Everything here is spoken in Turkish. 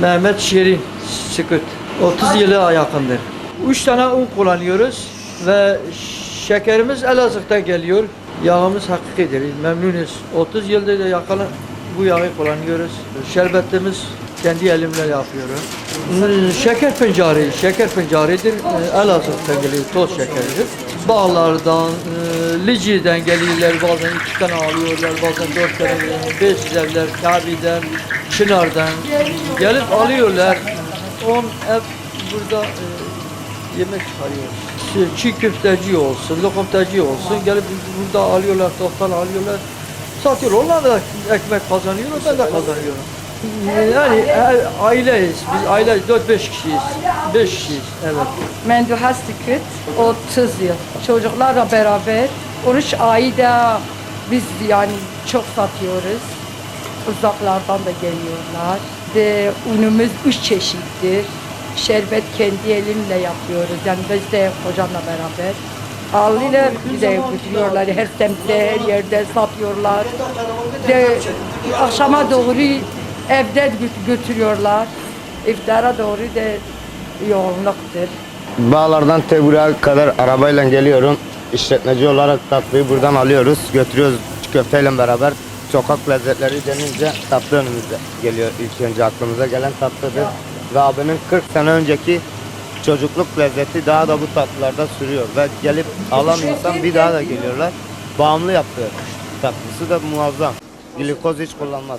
Mehmet Şirin Sükut. 30 yılı yakındır. 3 tane un kullanıyoruz ve şekerimiz Elazığ'dan geliyor. Yağımız hakikidir. Memnunuz. 30 yıldır da yakın bu yağı kullanıyoruz. Şerbetimiz kendi elimle yapıyorum. Şeker pencari, şeker pencaridir. Ee, Elazığ'dan geliyor, toz şekeridir. Bağlardan, Lici'den geliyorlar, bazen iki tane alıyorlar, bazen dört tane, beş evler, Kabe'den, Çınar'dan gelip alıyorlar. On ev burada e, yemek çıkarıyoruz. Çi- Çiğ köfteci olsun, lokumtacı olsun gelip burada alıyorlar, toptan alıyorlar. Satıyorlar. Onlar da ekmek kazanıyorlar, ben de kazanıyorum. Yani e, aileyiz. Biz aile 4-5 kişiyiz. 5 kişiyiz. Evet. Menduha Sikrit 30 yıl. Çocuklarla beraber 13 ayda biz yani çok satıyoruz. Uzaklardan da geliyorlar. Ve unumuz üç çeşittir. Şerbet kendi elimle yapıyoruz. Yani biz de kocamla beraber. Alıyorlar, bir de götürüyorlar. Her semtte, her yerde satıyorlar. De, akşama doğru evde gö- götürüyorlar. İftara doğru da yoğunluktur. Bağlardan Tebura'ya kadar arabayla geliyorum. İşletmeci olarak tatlıyı buradan alıyoruz. Götürüyoruz köfteyle beraber. Sokak lezzetleri denince tatlı önümüze geliyor. İlk önce aklımıza gelen tatlıdır. Ve abinin 40 sene önceki çocukluk lezzeti daha da bu tatlılarda sürüyor. Ve gelip alan insan bir daha da geliyorlar. Bağımlı yapıyor. Tatlısı da muazzam. Glikoz hiç kullanmaz.